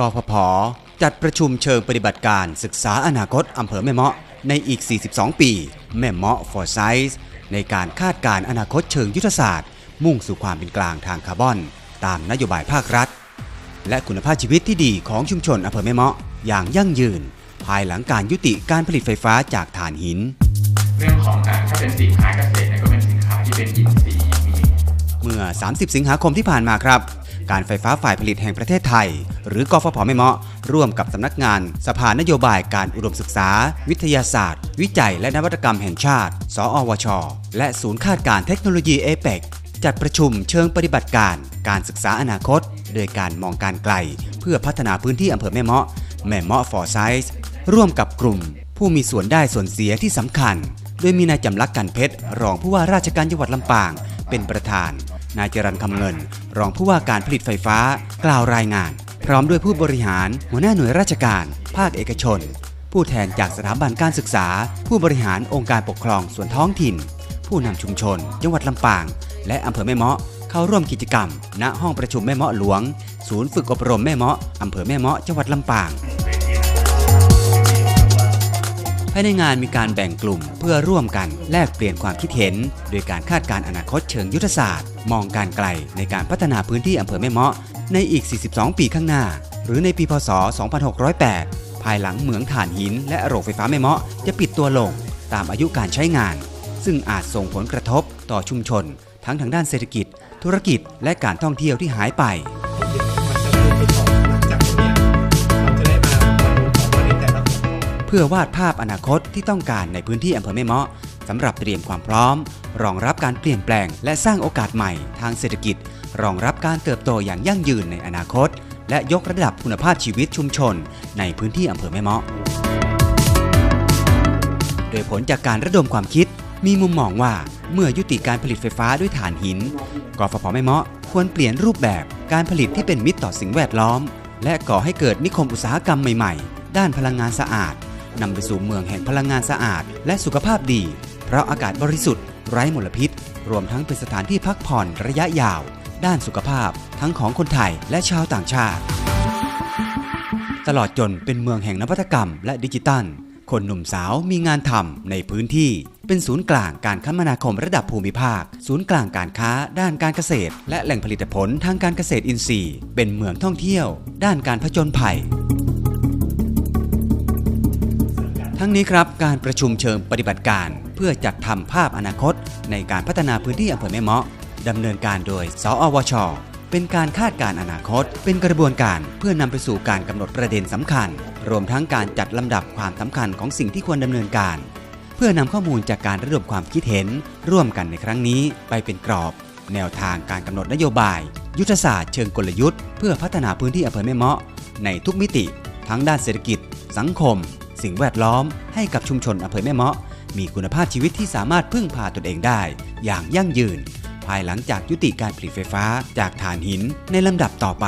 กพพจัดประชุมเชิงปฏิบัติการศึกษาอนาคตอำเภอแม่เมาะในอีก 42 ปี แม่เมาะ for Size ในการคาดการณ์อนาคตเชิงยุทธศาสตร์ มุ่งสู่ความเป็นกลางทางคาร์บอน ตามนโยบายภาครัฐ และคุณภาพชีวิตที่ดีของชุมชนอำเภอแม่เมาะอย่างยั่งยืน ภายหลังการยุติการผลิตไฟฟ้าจากถ่านหิน เรื่องของการถ้าเป็นสินค้าเกษตรเนี่ยก็เป็นสินค้าที่เป็นอินทรีย์มีเมื่อ 30 สิงหาคมที่ผ่านมาครับ การไฟฟ้าฝ่ายผลิตแห่งประเทศไทย หรือกฟผแม่เมาะ ร่วมกับสำนักงาน สภานโยบายการอุดมศึกษา วิทยาศาสตร์ วิจัยและนวัตกรรมแห่งชาติ สอวช และศูนย์คาดการเทคโนโลยีเอเปกจัดประชุมเชิงปฏิบัติการ การศึกษาอนาคต โดยการมองการไกล เพื่อพัฒนาพื้นที่อำเภอแม่เมาะ แม่เมาะฟอร์ไซส์ร่วมกับกลุ่ม ผู้มีส่วนได้ส่วนเสียที่สำคัญ โดยมีนายจำลักกันเพชร รองผู้ว่าราชการจังหวัดลำปาง เป็นประธาน นายจรันคำเงิน รองผู้ว่าการผลิตไฟฟ้ากล่าวรายงาน พร้อมด้วยผู้บริหาร หัวหน้าหน่วยราชการ ภาคเอกชน ผู้แทนจากสถาบันการศึกษา ผู้บริหารองค์การปกครองส่วนท้องถิ่น ผู้นำชุมชน จังหวัดลำปาง และอำเภอแม่เมาะเข้าร่วมกิจกรรม ณห้องประชุมแม่เมาะหลวง ศูนย์ฝึกอบรมแม่เมาะอำเภอแม่เมาะจังหวัดลำปางายในงานมีการแบ่งกลุ่มเพื่อร่วมกันแลกเปลี่ยนความคิดเห็น โดยการคาดการอนาคตเชิงยุทธศาสตร์ มองการไกลในการพัฒนาพื้นที่อำเภอแม่เมาะในอีก 42 ปีข้างหน้า หรือในปีพศ 2608 ภายหลังเหมืองถ่านหิน และโรงไฟฟ้าแม่เมาะจะปิดตัวลงตามอายุการใช้งาน ซึ่งอาจส่งผลกระทบต่อชุมชน ทั้งทางด้านเศรษฐกิจ ธุรกิจ และการท่องเที่ยวที่หายไป เพื่อวาดภาพอนาคตที่ต้องการในพื้นที่อำเภอแม่เมาะสำหรับเตรียมความพร้อม รองรับการเปลี่ยนแปลง และสร้างโอกาสใหม่ทางเศรษฐกิจ รองรับการเติบโตอย่างยั่งยืนในอนาคต และยกระดับคุณภาพชีวิตชุมชน ในพื้นที่อำเภอแม่เมาะโดยผลจากการระดมความคิด มีมุมมองว่าเมื่อยุติการผลิตไฟฟ้าด้วยถ่านหินกฟผแม่เมาะควรเปลี่ยนรูปแบบการผลิตที่เป็นมิตรต่อสิ่งแวดล้อม และก่อให้เกิดนิคมอุตสาหกรรมใหม่ ๆ ด้านพลังงานสะอาด นำไปสู่เมืองแห่งพลังงานสะอาด และสุขภาพดี เพราะอากาศบริสุทธิ์ ไร้มลพิษ รวมทั้งเป็นสถานที่พักผ่อนระยะยาว ด้านสุขภาพ ทั้งของคนไทยและชาวต่างชาติ ตลอดจนเป็นเมืองแห่งนวัตกรรม และดิจิตัล คนหนุ่มสาวมีงานทำในพื้นที่ เป็นศูนย์กลางการคมนาคมระดับภูมิภาค ศูนย์กลางการค้า ด้านการเกษตร และแหล่งผลิตผลทางการเกษตรอินทรีย์ เป็นเมืองท่องเที่ยว ด้านการผจญภัย ทั้งนี้ครับการประชุมเชิงปฏิบัติการ เพื่อจัดทำภาพอนาคต ในการพัฒนาพื้นที่อำเภอแม่เมาะดำเนินการโดย สอวช เป็นการคาดการณ์อนาคต เป็นกระบวนการเพื่อนำไปสู่การกำหนดประเด็นสำคัญ รวมทั้งการจัดลำดับความสำคัญของสิ่งที่ควรดำเนินการ เพื่อนำข้อมูลจากการระดมความคิดเห็น ร่วมกันในครั้งนี้ไปเป็นกรอบ แนวทางการกำหนดนโยบาย ยุทธศาสตร์เชิงกลยุทธ์เพื่อพัฒนาพื้นที่อำเภอแม่เมาะในทุกมิติ ทั้งด้านเศรษฐกิจ สังคม สิ่งแวดล้อมให้กับชุมชนอำเภอแม่เมาะ มีคุณภาพชีวิตที่สามารถพึ่งพาตนเองได้ อย่างยั่งยืน ภายหลังจากยุติการผลิตไฟฟ้าจากถ่านหินในลำดับต่อไป